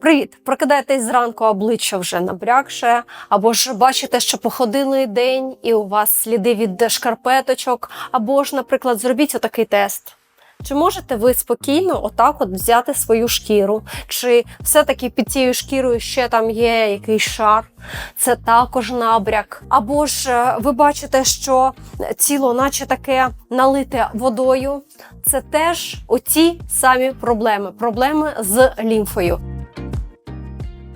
Привіт! Прокидаєтесь зранку, обличчя вже набрякше, або ж бачите, що походили день, і у вас сліди від шкарпеточок, або ж, наприклад, зробіть отакий тест. Чи можете ви спокійно отак от взяти свою шкіру? Чи все-таки під цією шкірою ще там є якийсь шар? Це також набряк. Або ж е, ви бачите, що тіло, наче таке налите водою. Це теж оці самі проблеми, проблеми з лімфою.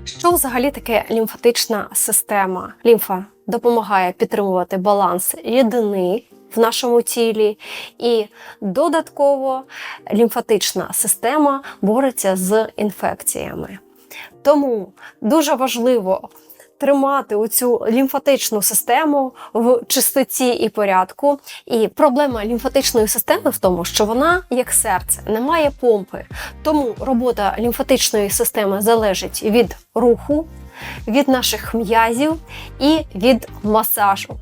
Що взагалі таке лімфатична система? Лімфа допомагає підтримувати баланс рідини в нашому тілі, і додатково лімфатична система бореться з інфекціями. Тому дуже важливо тримати оцю лімфатичну систему в чистоті і порядку. І проблема лімфатичної системи в тому, що вона, як серце, не має помпи. Тому робота лімфатичної системи залежить від руху, від наших м'язів і від масажу.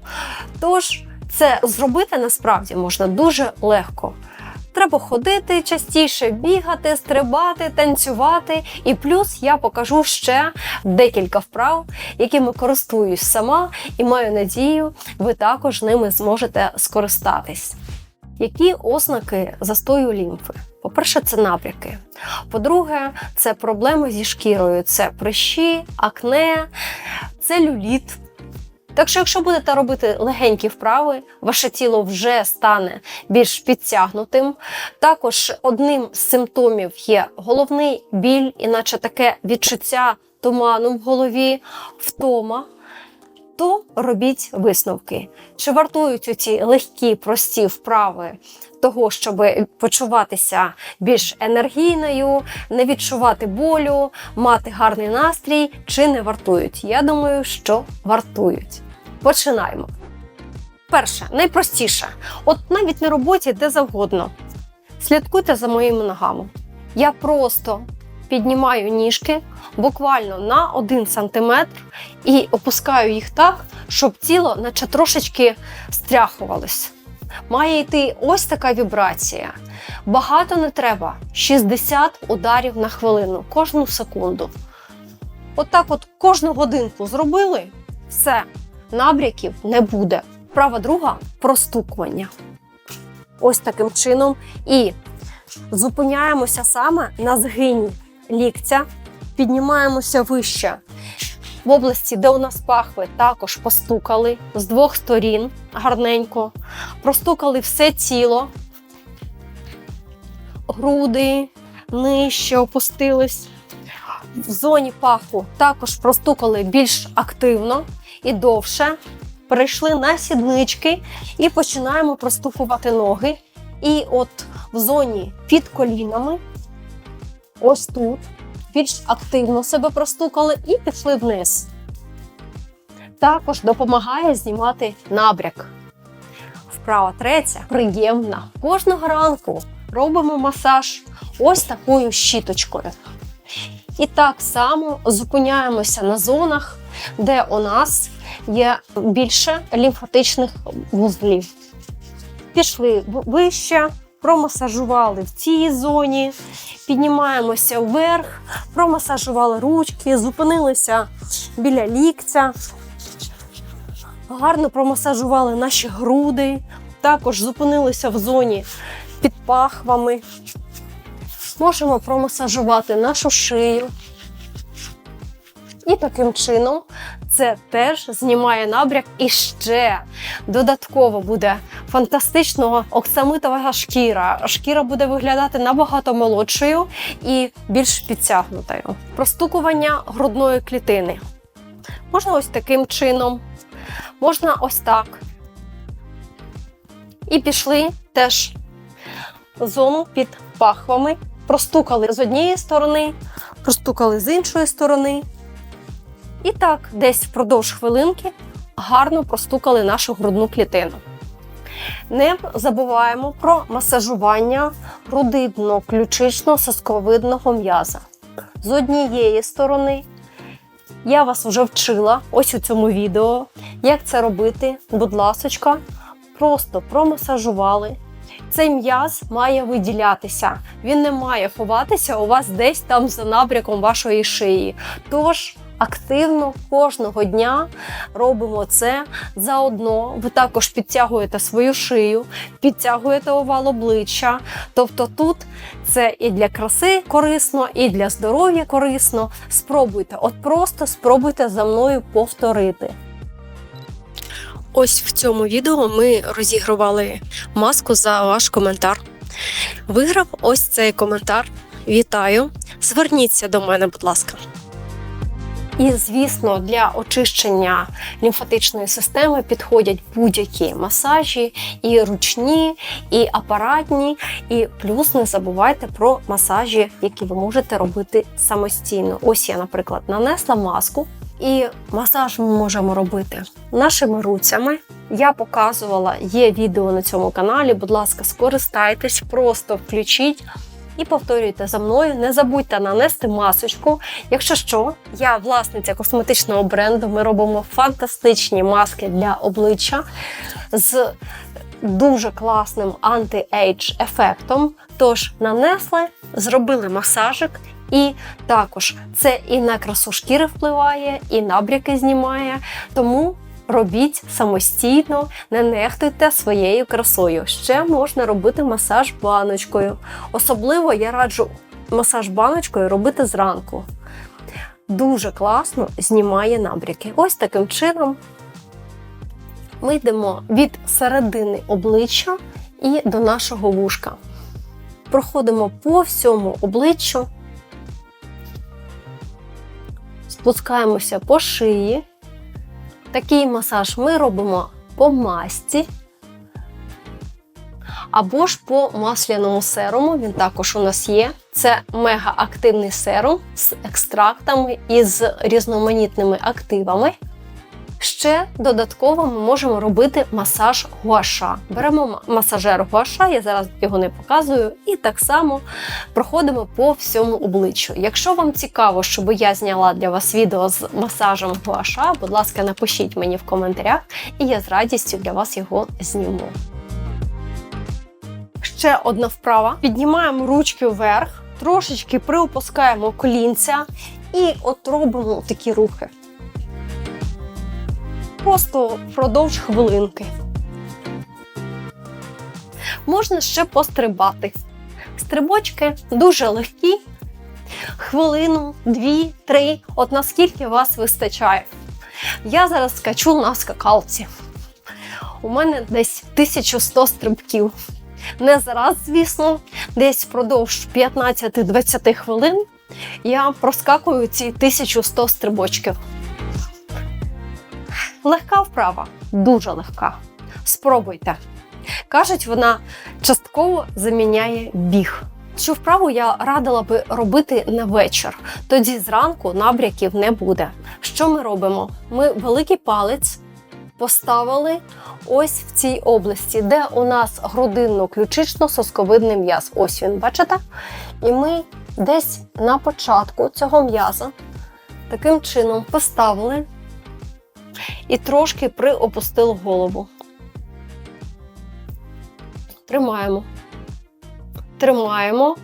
Тож це зробити насправді можна дуже легко. Треба ходити частіше, бігати, стрибати, танцювати. І плюс я покажу ще декілька вправ, якими користуюсь сама, і маю надію, ви також ними зможете скористатись. Які ознаки застою лімфи? По-перше, це набряки. По-друге, це проблеми зі шкірою, це прищі, акне, целюліт. Так що, якщо будете робити легенькі вправи, ваше тіло вже стане більш підтягнутим. Також одним з симптомів є головний біль, іначе таке відчуття туману в голові, втома. То робіть висновки. Чи вартують оці легкі, прості вправи того, щоб почуватися більш енергійною, не відчувати болю, мати гарний настрій, чи не вартують? Я думаю, що вартують. Починаємо. Перше, найпростіше. От навіть на роботі де завгодно. Слідкуйте за моїми ногами. Я просто піднімаю ніжки буквально на 1 см і опускаю їх так, щоб тіло наче трошечки стряхувалось. Має йти ось така вібрація. Багато не треба 60 ударів на хвилину, кожну секунду. Отак, от, кожну годинку зробили, все, набряків не буде. Права друга простукування. Ось таким чином. І зупиняємося саме на згині ліктя, піднімаємося вище. В області, де у нас пахви, також постукали з двох сторін гарненько, простукали все тіло, груди нижче опустились. В зоні паху також простукали більш активно і довше. Перейшли на сіднички і починаємо простукувати ноги. І от в зоні під колінами, ось тут, більш активно себе простукали і пішли вниз. Також допомагає знімати набряк. Вправа третя приємна. Кожного ранку робимо масаж ось такою щіточкою. І так само зупиняємося на зонах, де у нас є більше лімфатичних вузлів. Пішли вище, промасажували в цій зоні, піднімаємося вверх, промасажували ручки, зупинилися біля ліктя, гарно промасажували наші груди, також зупинилися в зоні під пахвами. Можемо промасажувати нашу шию. І таким чином це теж знімає набряк і ще додатково буде фантастично оксамитова шкіра. Шкіра буде виглядати набагато молодшою і більш підтягнутою. Простукування грудної клітини. Можна ось таким чином, можна ось так. І пішли теж зону під пахвами. Простукали з однієї сторони, простукали з іншої сторони. І так, десь впродовж хвилинки гарно простукали нашу грудну клітину. Не забуваємо про масажування грудидно-ключично-сосковидного м'яза. З однієї сторони. Я вас вже вчила ось у цьому відео, як це робити. Будь ласочка, просто промасажували Цей м'яз має виділятися. Він не має ховатися у вас десь там за набряком вашої шиї. Тож активно кожного дня робимо це заодно. Ви також підтягуєте свою шию, підтягуєте овал обличчя. Тобто тут це і для краси корисно, і для здоров'я корисно. Спробуйте, от просто спробуйте за мною повторити. Ось в цьому відео ми розігрували маску за ваш коментар. Виграв ось цей коментар. Вітаю! Зверніться до мене, будь ласка. І, звісно, для очищення лімфатичної системи підходять будь-які масажі, і ручні, і апаратні. І плюс не забувайте про масажі, які ви можете робити самостійно. Ось я, наприклад, нанесла маску. І масаж ми можемо робити нашими руцями. Я показувала, є відео на цьому каналі. Будь ласка, скористайтесь, просто включіть і повторюйте за мною. Не забудьте нанести масочку. Якщо що, я власниця косметичного бренду. Ми робимо фантастичні маски для обличчя з дуже класним анти-ейдж ефектом. Тож нанесли, зробили масажик. І також це і на красу шкіри впливає, і набряки знімає. Тому робіть самостійно, не нехтуйте своєю красою. Ще можна робити масаж баночкою. Особливо я раджу масаж баночкою робити зранку. Дуже класно знімає набряки. Ось таким чином ми йдемо від середини обличчя і до нашого вушка. Проходимо по всьому обличчю спускаємося по шиї. Такий масаж ми робимо по масці. Або ж по масляному серуму, він також у нас є. Це мегаактивний серум з екстрактами і з різноманітними активами. Ще додатково ми можемо робити масаж гуаша. Беремо масажер гуаша, я зараз його не показую, і так само проходимо по всьому обличчю. Якщо вам цікаво, щоб я зняла для вас відео з масажем гуаша, будь ласка, напишіть мені в коментарях, і я з радістю для вас його зніму. Ще одна вправа. Піднімаємо ручки вверх, трошечки приопускаємо колінця і от робимо такі рухи просто впродовж хвилинки. Можна ще пострибати. Стрибочки дуже легкі. Хвилину, дві, три, от наскільки вас вистачає. Я зараз скачу на скакалці. У мене десь 1100 стрибків. Не зараз, звісно, десь впродовж 15-20 хвилин я проскакую ці 1100 стрибочків. Легка вправа, дуже легка. Спробуйте. Кажуть, вона частково заміняє біг. Цю вправу я радила би робити на вечір, тоді зранку набряків не буде. Що ми робимо? Ми великий палець поставили ось в цій області, де у нас грудинно-ключично-сосковидний м'яз. Ось він, бачите? І ми десь на початку цього м'яза таким чином поставили і трошки приопустили голову. Тримаємо. Тримаємо.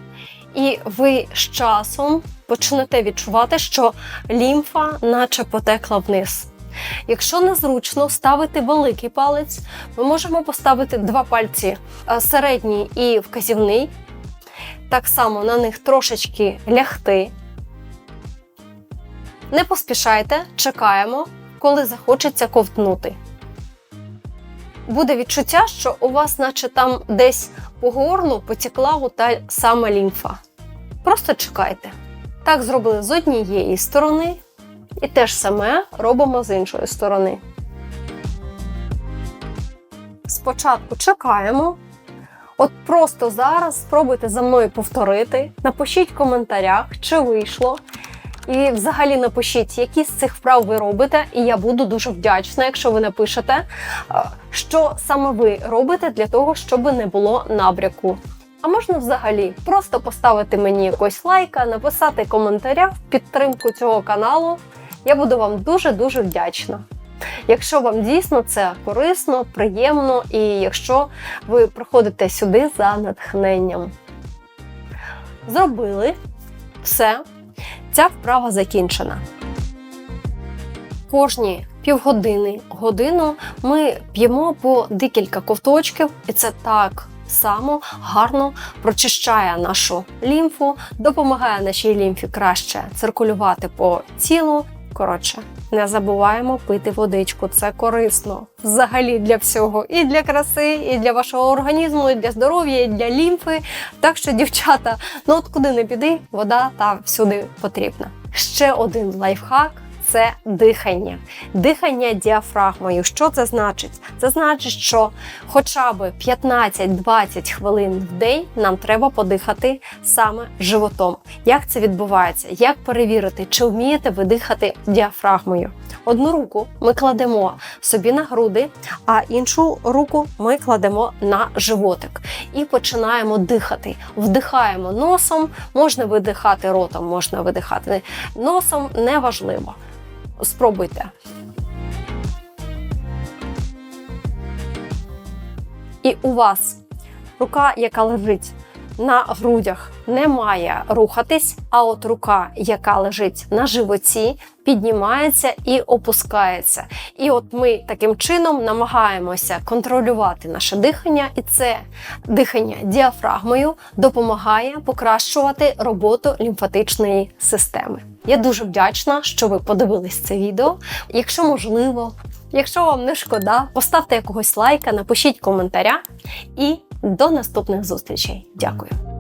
І ви з часом почнете відчувати, що лімфа наче потекла вниз. Якщо незручно ставити великий палець, ми можемо поставити два пальці середній і вказівний. Так само на них трошечки лягти. Не поспішайте, чекаємо коли захочеться ковтнути. Буде відчуття, що у вас, наче там десь по горлу потекла ота сама лімфа. Просто чекайте. Так зробили з однієї сторони, і те ж саме робимо з іншої сторони. Спочатку чекаємо. От просто зараз спробуйте за мною повторити. Напишіть в коментарях, чи вийшло. І взагалі напишіть, які з цих вправ ви робите, і я буду дуже вдячна, якщо ви напишете, е, що саме ви робите для того, щоб не було набряку. А можна взагалі просто поставити мені якось лайка, написати коментаря в підтримку цього каналу. Я буду вам дуже-дуже вдячна. Якщо вам дійсно це корисно, приємно, і якщо ви приходите сюди за натхненням. Зробили все, ця вправа закінчена. Кожні півгодини, годину ми п'ємо по декілька ковточків, і це так само гарно прочищає нашу лімфу, допомагає нашій лімфі краще циркулювати по тілу. Коротше, не забуваємо пити водичку. Це корисно взагалі для всього, і для краси, і для вашого організму, і для здоров'я, і для лімфи. Так що, дівчата, ну от куди не піди, вода та всюди потрібна. Ще один лайфхак. Це дихання, дихання діафрагмою. Що це значить? Це значить, що хоча б 15-20 хвилин в день нам треба подихати саме животом. Як це відбувається? Як перевірити, чи вмієте ви дихати діафрагмою? Одну руку ми кладемо собі на груди, а іншу руку ми кладемо на животик і починаємо дихати. Вдихаємо носом, можна видихати ротом, можна видихати носом, неважливо. Спробуйте. І у вас рука, яка лежить на грудях, не має рухатись, а от рука, яка лежить на животі, піднімається і опускається. І от ми таким чином намагаємося контролювати наше дихання, і це дихання діафрагмою допомагає покращувати роботу лімфатичної системи. Я дуже вдячна, що ви подивились це відео. Якщо можливо, якщо вам не шкода, поставте якогось лайка, напишіть коментаря і до наступних зустрічей. Дякую.